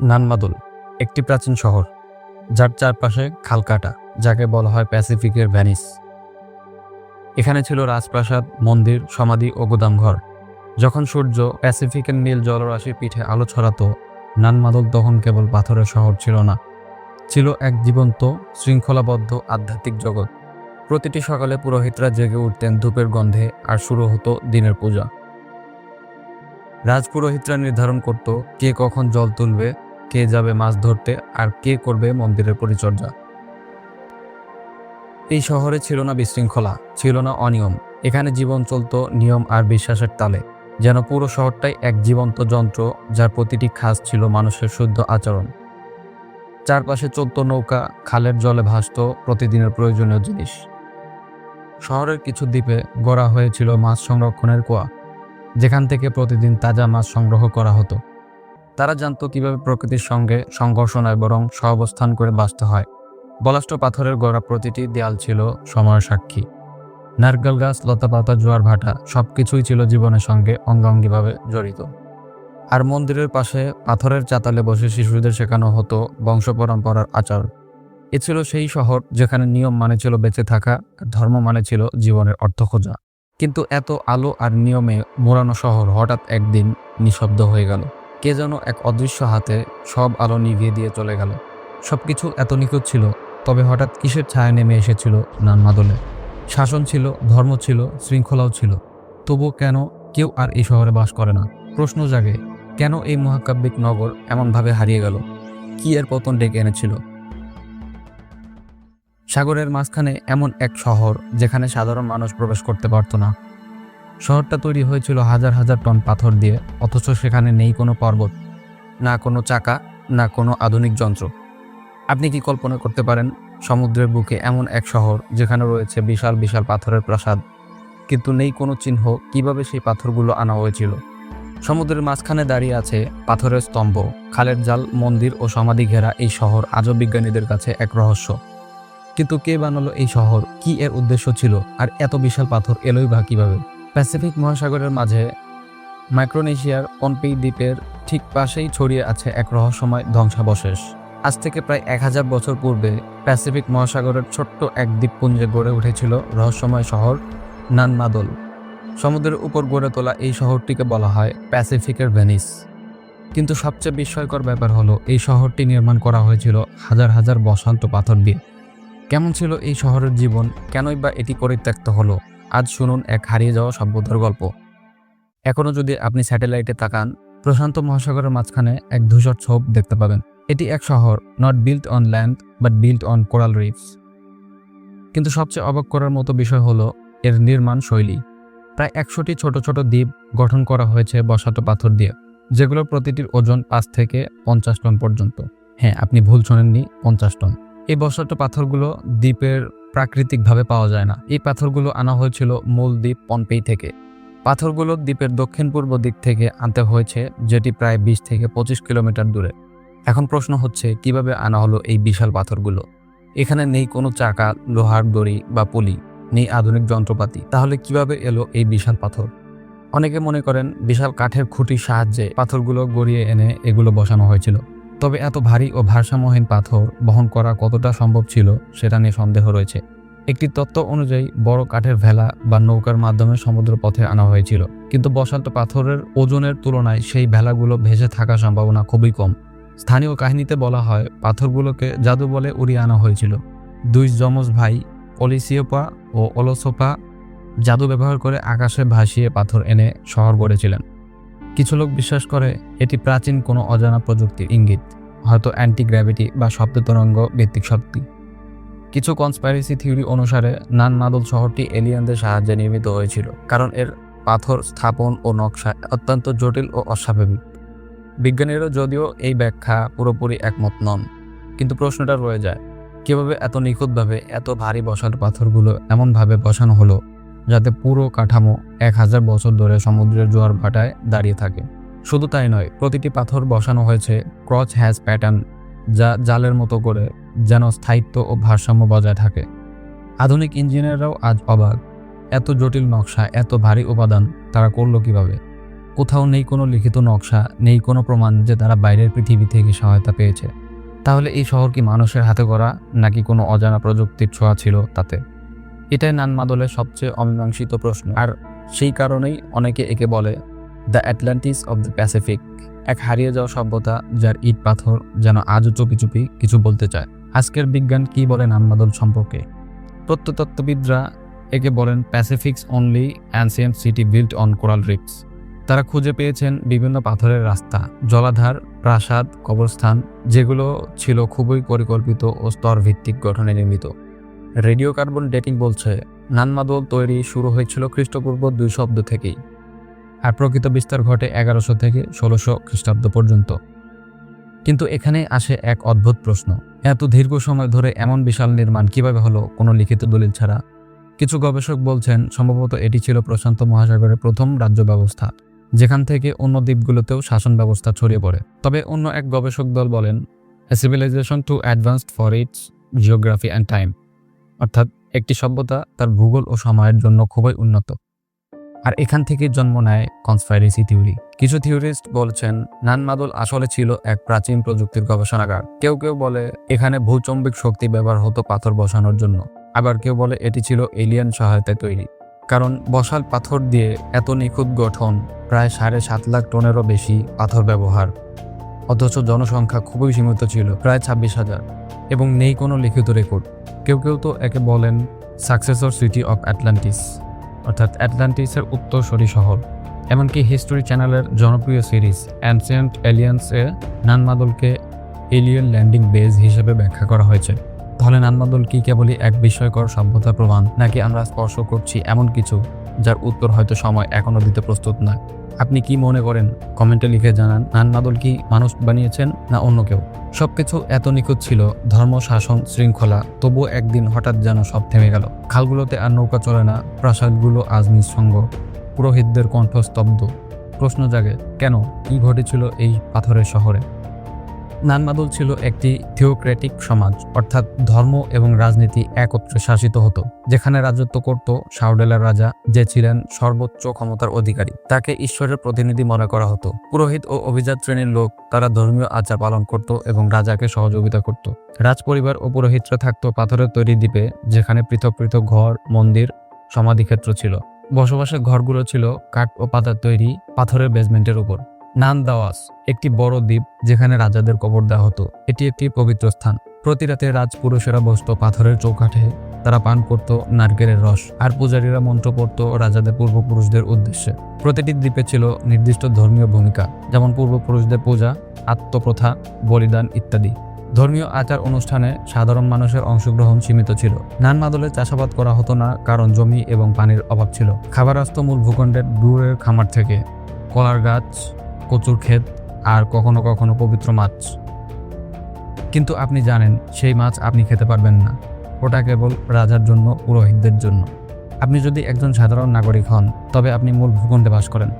নানমাদুল, একটি প্রাচীন শহর, যার চারপাশে খালকাটা, যাকে বলা হয় প্যাসিফিকের ভ্যানিস এখানে ছিল রাজপ্রাসাদ, মন্দির, সমাধি ও গুদামঘর। যখন সূর্য প্যাসিফিকের নীল জলরাশির পিঠে আলো ছড়াতো, নানমাদল তখন কেবল পাথরের শহর ছিল না, ছিল এক জীবন্ত, শৃঙ্খলাবদ্ধ, আধ্যাত্মিক জগৎ। প্রতিটি সকালে পুরোহিতরা জেগে উঠতেন ধূপের গন্ধে আর শুরু হতো দিনের পূজা। রাজপুরোহিতরা নির্ধারণ করত কে কখন জল তুলবে কে যাবে মাছ ধরতে আর কে করবে মন্দিরের পরিচর্যা? এই শহরে ছিল না বিশৃঙ্খলা, ছিল না অনিয়ম। এখানে জীবন চলত নিয়ম আর বিশ্বাসের তালে। যেন পুরো শহরটাই এক জীবন্ত যন্ত্র যার প্রতিটি খাস ছিল মানুষের শুদ্ধ আচরণ। চারপাশে চলত নৌকা, খালের জলে ভাসত প্রতিদিনের প্রয়োজনীয় জিনিস। শহরের কিছু দ্বীপে গড়া হয়েছিল মাছ সংরক্ষণের কুয়া, যেখান থেকে প্রতিদিন তাজা মাছ সংগ্রহ করা হতো। তারা জানতো কীভাবে প্রকৃতির সঙ্গে সংঘর্ষ নয় বরং সহাবস্থান করে বাঁচতে হয়। বলাষ্ট পাথরের গড়া প্রতিটি দেয়াল ছিল সময়ের সাক্ষী। নারকেল গাছ, লতাপাতা, জোয়ার ভাটা সব কিছুই ছিল জীবনের সঙ্গে অঙ্গাঙ্গিভাবে জড়িত। আর মন্দিরের পাশে পাথরের চাতালে বসে শিশুদের শেখানো হতো বংশ পরম্পরার আচার। এ ছিল সেই শহর যেখানে নিয়ম মানে ছিল বেঁচে থাকা, ধর্ম মানে ছিল জীবনের অর্থ খোঁজা। কিন্তু এত আলো আর নিয়মে মোড়ানো শহর হঠাৎ একদিন নিঃশব্দ হয়ে গেল। কে যেন এক অদৃশ্য হাতে সব আলো নিভিয়ে দিয়ে চলে গেল। সব কিছু এত নিখুঁত ছিল, তবে হঠাৎ কিসের ছায়া নেমে এসেছিল নানমাদলে? শাসন ছিল, ধর্ম ছিল, শৃঙ্খলাও ছিল। তবুও কেন কেউ আর এই শহরে বাস করে না? প্রশ্ন জাগে, কেন এই মহাকাব্যিক নগর এমনভাবে হারিয়ে গেল? কি এর পতন ডেকে এনেছিল? সাগরের মাঝখানে এমন এক শহর যেখানে সাধারণ মানুষ প্রবেশ করতে পারত না। শহরটা তৈরি হয়েছিল হাজার হাজার টন পাথর দিয়ে, অথচ সেখানে নেই কোনো পর্বত, না কোনো চাকা, না কোনো আধুনিক যন্ত্র। আপনি কি কল্পনা করতে পারেন, সমুদ্রের বুকে এমন এক শহর যেখানে রয়েছে বিশাল বিশাল পাথরের প্রাসাদ, কিন্তু নেই কোনো চিহ্ন কীভাবে সেই পাথরগুলো আনা হয়েছিল? সমুদ্রের মাঝখানে দাঁড়িয়ে আছে পাথরের স্তম্ভ, খালের জাল, মন্দির ও সমাধি ঘেরা এই শহর আজও বিজ্ঞানীদের কাছে এক রহস্য। কিন্তু কে বানালো এই শহর, কি এর উদ্দেশ্য ছিল, আর এত বিশাল পাথর এলোই বা কীভাবে? প্যাসিফিক মহাসাগরের মাঝে মাইক্রোনেশিয়ার পনপেই দ্বীপের ঠিক পাশেই ছড়িয়ে আছে এক রহস্যময় ধ্বংসাবশেষ। আজ থেকে প্রায় এক হাজার বছর পূর্বে প্যাসিফিক মহাসাগরের ছোট্ট এক দ্বীপপুঞ্জে গড়ে উঠেছিল রহস্যময় শহর নানমাদল। সমুদ্রের উপর গড়ে তোলা এই শহরটিকে বলা হয় প্যাসিফিকের ভেনিস। কিন্তু সবচেয়ে বিস্ময়কর ব্যাপার হলো, এই শহরটি নির্মাণ করা হয়েছিল হাজার হাজার বসন্ত পাথর দিয়ে। কেমন ছিল এই শহরের জীবন? কেনই বা এটি পরিত্যক্ত হলো? আজ শুনুন এক হারিয়ে যাওয়া সভ্যতার গল্প। এখনও যদি আপনি স্যাটেলাইটে তাকান, প্রশান্ত মহাসাগরের মাঝখানে এক ধূসর ছোপ দেখতে পাবেন। এটি এক শহর not built on land but built on coral reefs কিন্তু সবচেয়ে অবাক করার মতো বিষয় হলো এর নির্মাণ শৈলী। প্রায় একশোটি ছোট ছোট দ্বীপ গঠন করা হয়েছে বসাটো পাথর দিয়ে যেগুলোর প্রতিটির ওজন পাঁচ থেকে পঞ্চাশ টন পর্যন্ত। হ্যাঁ আপনি ভুল শোনেননি, পঞ্চাশ টন। এই বসাটো পাথরগুলো দ্বীপের প্রাকৃতিকভাবে পাওয়া যায় না। এই পাথরগুলো আনা হয়েছিল মূল দ্বীপ পনপেই থেকে। পাথরগুলো দ্বীপের দক্ষিণ পূর্ব দিক থেকে আনতে হয়েছে, যেটি প্রায় বিশ থেকে পঁচিশ কিলোমিটার দূরে। এখন প্রশ্ন হচ্ছে, কীভাবে আনা হলো এই বিশাল পাথরগুলো? এখানে নেই কোনো চাকা, লোহার দড়ি বা পুলি, নেই আধুনিক যন্ত্রপাতি। তাহলে কীভাবে এলো এই বিশাল পাথর? অনেকে মনে করেন, বিশাল কাঠের খুঁটির সাহায্যে পাথরগুলো গড়িয়ে এনে এগুলো বসানো হয়েছিল। তবে এত ভারী ও ভারসাম্যহীন পাথর বহন করা কতটা সম্ভব ছিল সেটা নিয়ে সন্দেহ রয়েছে। একটি তত্ত্ব অনুযায়ী বড় কাঠের ভেলা বা নৌকার মাধ্যমে সমুদ্র পথে আনা হয়েছিল, কিন্তু বসান্ত পাথরের ওজনের তুলনায় সেই ভেলাগুলো ভেসে থাকার সম্ভাবনা খুবই কম। স্থানীয় কাহিনীতে বলা হয়, পাথরগুলোকে জাদু বলে উড়িয়ে আনা হয়েছিল। দুই যমজ ভাই অলিসিওপা ও অলসোপা, জাদু ব্যবহার করে আকাশে ভাসিয়ে পাথর এনে শহর গড়েছিলেন। কিছু লোক বিশ্বাস করে এটি প্রাচীন কোনো অজানা প্রযুক্তির ইঙ্গিত, হয়তো অ্যান্টি গ্র্যাভিটি বা শব্দ তরঙ্গ ভিত্তিক শক্তি। কিছু কনস্পাইরেসি থিওরি অনুসারে, নান মাদল শহরটি এলিয়ানদের সাহায্যে নির্মিত হয়েছিল, কারণ এর পাথর, স্থাপন ও নকশা অত্যন্ত জটিল ও অস্বাভাবিক। বিজ্ঞানীরা যদিও এই ব্যাখ্যা পুরোপুরি একমত নন, কিন্তু প্রশ্নটা রয়ে যায়, কীভাবে এত নিখুঁতভাবে এত ভারী বসার পাথরগুলো এমনভাবে বসানো হলো? যাতে পুরো কাঠামো এক হাজার বছর ধরে সমুদ্রের জোয়ার ভাটায় দাঁড়িয়ে থাকে। শুধু তাই নয়, প্রতিটি পাথর বসানো হয়েছে ক্রচ হ্যাজ প্যাটার্ন, যা জালের মতো করে যেন স্থায়িত্ব ও ভারসাম্য বজায় থাকে। আধুনিক ইঞ্জিনিয়াররাও আজ অবাক, এত জটিল নকশা, এত ভারী উপাদান তারা করল কীভাবে? কোথাও নেই কোনো লিখিত নকশা, নেই কোনো প্রমাণ যে তারা বাইরের পৃথিবী থেকে সহায়তা পেয়েছে। তাহলে এই শহর কি মানুষের হাতে করা নাকি কোনো অজানা প্রযুক্তির ছোঁয়া ছিল তাতে? এটাই নানমাদলের সবচেয়ে অমীমাংসিত প্রশ্ন। আর সেই কারণেই অনেকে একে বলে, the Atlantis of the Pacific এক হারিয়ে যাওয়া সভ্যতা যার ইট পাথর যেন আজও চুপি চুপি কিছু বলতে চায়। আজকের বিজ্ঞান কি বলে নানমাদল সম্পর্কে? প্রত্নতত্ত্ববিদরা একে বলেন, Pacific's only ancient city built on coral reefs তারা খুঁজে পেয়েছেন বিভিন্ন পাথরের রাস্তা, জলাধার, প্রাসাদ, কবরস্থান, যেগুলো ছিল খুবই পরিকল্পিত ও স্তর ভিত্তিক গঠনে নির্মিত। রেডিও কার্বন ডেটিং বলছে, নানমাদল তৈরি শুরু হয়েছিল খ্রিস্টপূর্ব দুই শব্দ থেকেই, আর প্রকৃত বিস্তার ঘটে এগারোশো থেকে ষোলোশো খ্রিস্টাব্দ পর্যন্ত। কিন্তু এখানে আসে এক অদ্ভুত প্রশ্ন। এত দীর্ঘ সময় ধরে এমন বিশাল নির্মাণ কীভাবে হলো কোনো লিখিত দলিল ছাড়া? কিছু গবেষক বলছেন, সম্ভবত এটি ছিল প্রশান্ত মহাসাগরের প্রথম রাজ্য ব্যবস্থা, যেখান থেকে অন্য দ্বীপগুলোতেও শাসন ব্যবস্থা ছড়িয়ে পড়ে। তবে অন্য এক গবেষক দল বলেন civilization too advanced for its geography and time অর্থাৎ একটি সভ্যতা তার ভূগোল ও সময়ের জন্য খুবই উন্নত। আর এখান থেকে জন্ম নেয় কনসপাইরেসি থিওরি কিছু থিওরিস্ট বলছেন, নানমাদল আসলে ছিল এক প্রাচীন প্রযুক্তির গবেষণাগার। কেউ কেউ বলে, এখানে ভূচম্বিক শক্তি ব্যবহার হতো পাথর বসানোর জন্য। আবার কেউ বলে, এটি ছিল এলিয়ান সহায়তায় তৈরি। কারণ বসাল পাথর দিয়ে এত নিখুঁত গঠন, প্রায় সাড়ে সাত লাখ টনেরও বেশি পাথর ব্যবহার। অথচ জনসংখ্যা খুবই সীমিত ছিল, প্রায় ছাব্বিশ হাজার। এবং নেই কোনো লিখিত রেকর্ড। কেউ কেউ তো একে বলেন সাকসেসর সিটি অফ অ্যাটলান্টিস। অর্থাৎ অ্যাটলান্টিসের উত্তরসরি শহর। এমনকি হিস্টোরি চ্যানেলের জনপ্রিয় সিরিজ অ্যানসিয়েন্ট এলিয়েন্সে নানমাদলকে এলিয়েন ল্যান্ডিং বেজ হিসেবে ব্যাখ্যা করা হয়েছে। তাহলে নানমাদল কি কেবলই এক বিস্ময়কর সভ্যতার প্রমাণ? নাকি আমরা স্পর্শ করছি এমন কিছু, যার উত্তর হয়তো সময় এখনও দিতে প্রস্তুত নয় আপনি কি মনে করেন? কমেন্টে লিখে জানান নান্নাদল কি মানুষ বানিয়েছেন না অন্য কেউ? সব কিছু এত নিখুঁত ছিল, ধর্ম, শাসন, শৃঙ্খলা তবু একদিন হঠাৎ যেন সব থেমে গেল। খালগুলোতে আর নৌকা চলে না, প্রাসাদগুলো আজ নিঃসঙ্গ। পুরোহিতদের কণ্ঠস্তব্ধ প্রশ্ন জাগে, কেন? কি ঘটেছিল এই পাথরের শহরে? নানমাদল ছিল একটি থিওক্রেটিক সমাজ, অর্থাৎ ধর্ম এবং রাজনীতি একত্রে শাসিত হতো, যেখানে রাজত্ব করত সাউডেলার রাজা, যে ছিলেন সর্বোচ্চ ক্ষমতার অধিকারী। তাকে ঈশ্বরের প্রতিনিধি মনে করা হতো। পুরোহিত ও অভিজাত শ্রেণির লোক, তারা ধর্মীয় আচার পালন করত এবং রাজাকে সহযোগিতা করত। রাজপরিবার ও পুরোহিতরা থাকত পাথরের তৈরি দ্বীপে, যেখানে পৃথক পৃথক ঘর, মন্দির, সমাধিক্ষেত্র ছিল। বসবাসের ঘরগুলো ছিল কাঠ ও পাতার তৈরি পাথরের বেসমেন্টের উপর। নান্দাওয়াস, একটি বড় দ্বীপ যেখানে রাজাদের কবর দেওয়া হতো। এটি একটি পবিত্র স্থান। প্রতি রাতে রাজপুরুষেরা বসত পাথরের চৌকাঠে তারা পান করত নারকেলের রস, আর পূজারীরা মন্ত্র পড়ত রাজাদের পূর্বপুরুষদের উদ্দেশ্যে। প্রতিটি দ্বীপে ছিল নির্দিষ্ট ধর্মীয় ভূমিকা, যেমন পূর্বপুরুষদের পূজা, আত্মপ্রথা, বলিদান ইত্যাদি। ধর্মীয় আচার অনুষ্ঠানে সাধারণ মানুষের অংশগ্রহণ সীমিত ছিল। নানমাদলে চাষাবাদ করা হতো না, কারণ জমি এবং পানির অভাব ছিল। খাবার আসতো মূল ভূখণ্ডের দূরের খামার থেকে কলার গাছ কচুর ক্ষেত আর কখনো কখনো পবিত্র মাছ। কিন্তু আপনি জানেন, সেই মাছ আপনি খেতে পারবেন না। ওটা কেবল রাজার জন্য, পুরোহিতদের জন্য। আপনি যদি একজন সাধারণ নাগরিক হন, তবে আপনি মূল ভূখণ্ডে বাস করেন।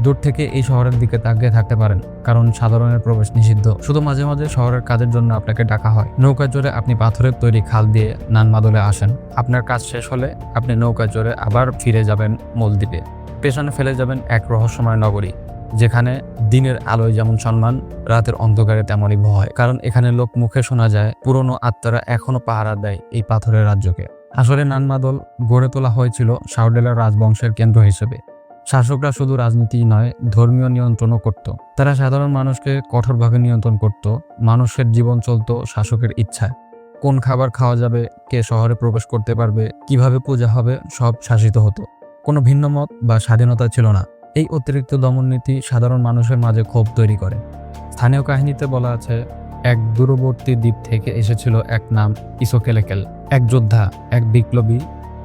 দূর থেকে এই শহরের দিকে তাকিয়ে থাকতে পারেন, কারণ সাধারণের প্রবেশ নিষিদ্ধ। শুধু মাঝে মাঝে শহরের কাজের জন্য আপনাকে ডাকা হয়। নৌকা চড়ে আপনি পাথরের তৈরি খাল দিয়ে নানমাদলে আসেন। আপনার কাজ শেষ হলে আপনি নৌকা চড়ে আবার ফিরে যাবেন মূল দ্বীপে পেছনে ফেলে যাবেন এক রহস্যময় নগরী। যেখানে দিনের আলোয় যেমন সম্মান, রাতের অন্ধকারে তেমনই ভয়। কারণ এখানে লোক মুখে শোনা যায়, পুরনো আত্মারা এখনও পাহারা দেয় এই পাথরের রাজ্যকে। আসলে নানমাদল গড়ে তোলা হয়েছিল সাউডেলার রাজবংশের কেন্দ্র হিসেবে। শাসকরা শুধু রাজনীতি নয়, ধর্মীয় নিয়ন্ত্রণও করত। তারা সাধারণ মানুষকে কঠোরভাবে নিয়ন্ত্রণ করত, মানুষের জীবন চলত শাসকের ইচ্ছায়। কোন খাবার খাওয়া যাবে, কে শহরে প্রবেশ করতে পারবে, কীভাবে পূজা হবে, সব শাসিত হতো। কোনো ভিন্ন মত বা স্বাধীনতা ছিল না। এই অতিরিক্ত দমননীতি সাধারণ মানুষের মাঝে ক্ষোভ তৈরি করে। স্থানীয় কাহিনীতে বলা আছে, এক দূরবর্তী দ্বীপ থেকে এসেছিল এক নাম ইসোকেলেকেল, এক যোদ্ধা, এক বিপ্লবী,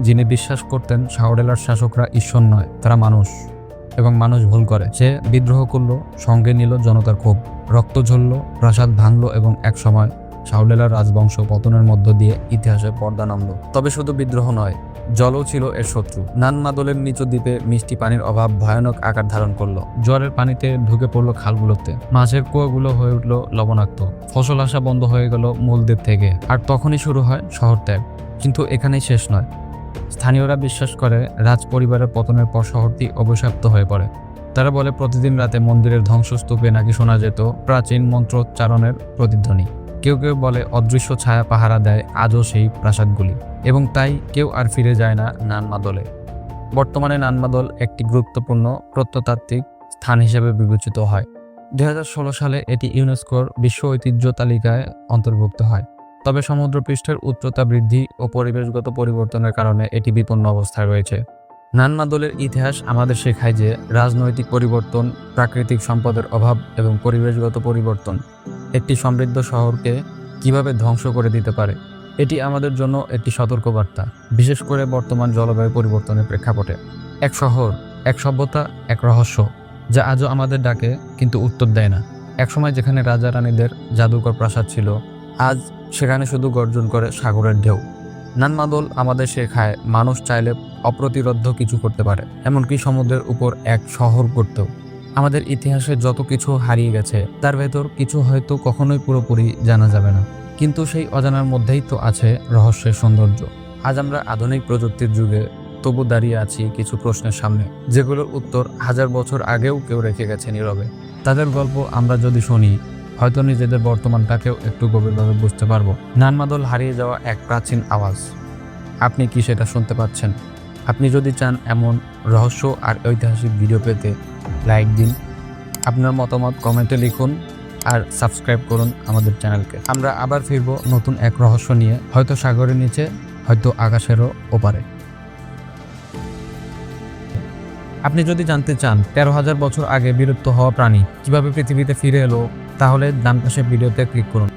যিনি বিশ্বাস করতেন শাওডেলার শাসকরা ঈশ্বর নয়, তারা মানুষ। এবং মানুষ ভুল করে। সে বিদ্রোহ করল, সঙ্গে নিল জনতার ক্ষোভ। রক্ত ঝরল, প্রাসাদ ভাঙল এবং এক সময় শাওডেলার রাজবংশ পতনের মধ্য দিয়ে ইতিহাসে পর্দা নামল। তবে শুধু বিদ্রোহ নয় জলও ছিল এর শত্রু। নানমাদলের নিচু দ্বীপে মিষ্টি পানির অভাব ভয়ানক আকার ধারণ করল। জলের পানিতে ঢুকে পড়ল খালগুলোতে। মাছের কুয়াগুলো হয়ে উঠল লবণাক্ত। ফসল আসা বন্ধ হয়ে গেল মূল দ্বীপ থেকে। আর তখনই শুরু হয় শহর ত্যাগ। কিন্তু এখানেই শেষ নয়। স্থানীয়রা বিশ্বাস করে রাজ পরিবারের পতনের পর শহরটি অভিশপ্ত হয়ে পড়ে। তারা বলে, প্রতিদিন রাতে মন্দিরের ধ্বংসস্তূপে নাকি শোনা যেত প্রাচীন মন্ত্রোচ্চারণের প্রতিধ্বনি। কেউ কেউ বলে অদৃশ্য ছায়া পাহারা দেয় আজও সেই প্রাসাদগুলি। এবং তাই কেউ আর ফিরে যায় না নানমাদলে। বর্তমানে নানমাদল একটি গুরুত্বপূর্ণ প্রত্নতাত্ত্বিক স্থান হিসেবে বিবেচিত হয়। দুই হাজার ষোলো সালে এটি ইউনেস্কোর বিশ্ব ঐতিহ্য তালিকায় অন্তর্ভুক্ত হয়। তবে সমুদ্রপৃষ্ঠের উচ্চতা বৃদ্ধি ও পরিবেশগত পরিবর্তনের কারণে এটি বিপন্ন অবস্থায় রয়েছে। নানমাদলের ইতিহাস আমাদের শেখায় যে রাজনৈতিক পরিবর্তন, প্রাকৃতিক সম্পদের অভাব এবং পরিবেশগত পরিবর্তন একটি সমৃদ্ধ শহরকে কীভাবে ধ্বংস করে দিতে পারে, এটি আমাদের জন্য একটি সতর্কবার্তা, বিশেষ করে বর্তমান জলবায়ু পরিবর্তনের প্রেক্ষাপটে। এক শহর, এক সভ্যতা, এক রহস্য, যা আজও আমাদের ডাকে কিন্তু উত্তর দেয় না। একসময় যেখানে রাজা রানীদের জাদুকর প্রাসাদ ছিল, আজ সেখানে শুধু গর্জন করে সাগরের ঢেউ। নানমাদল আমাদের শেখায়, মানুষ চাইলে অপ্রতিরোধ্য কিছু করতে পারে। এমনকি সমুদ্রের উপর এক শহর করতেও আমাদের ইতিহাসে যত কিছু হারিয়ে গেছে, তার ভেতর কিছু হয়তো কখনোই পুরোপুরি জানা যাবে না। কিন্তু সেই অজানার মধ্যেই তো আছে রহস্যের সৌন্দর্য। আজ আমরা আধুনিক প্রযুক্তির যুগে তবু দাঁড়িয়ে আছি কিছু প্রশ্নের সামনে যেগুলোর উত্তর হাজার বছর আগেও কেউ রেখে গেছে নীরবে। তাদের গল্প আমরা যদি শুনি, হয়তো নিজেদের বর্তমানটাকেও একটু গভীরভাবে বুঝতে পারব। নানমাদল হারিয়ে যাওয়া এক প্রাচীন আওয়াজ। আপনি কি সেটা শুনতে পাচ্ছেন? আপনি যদি চান এমন রহস্য আর ঐতিহাসিক ভিডিও পেতে লাইক দিন, আপনার মতামত কমেন্টে লিখুন আর সাবস্ক্রাইব করুন আমাদের চ্যানেলকে আমরা আবার ফিরব নতুন এক রহস্য নিয়ে, হয়তো সাগরের নিচে, হয়তো আকাশেরও ওপারে। আপনি যদি জানতে চান তেরো হাজার বছর আগে বিলুপ্ত হওয়া প্রাণী কীভাবে পৃথিবীতে ফিরে এলো, তাহলে ডান পাশে ভিডিওতে ক্লিক করুন।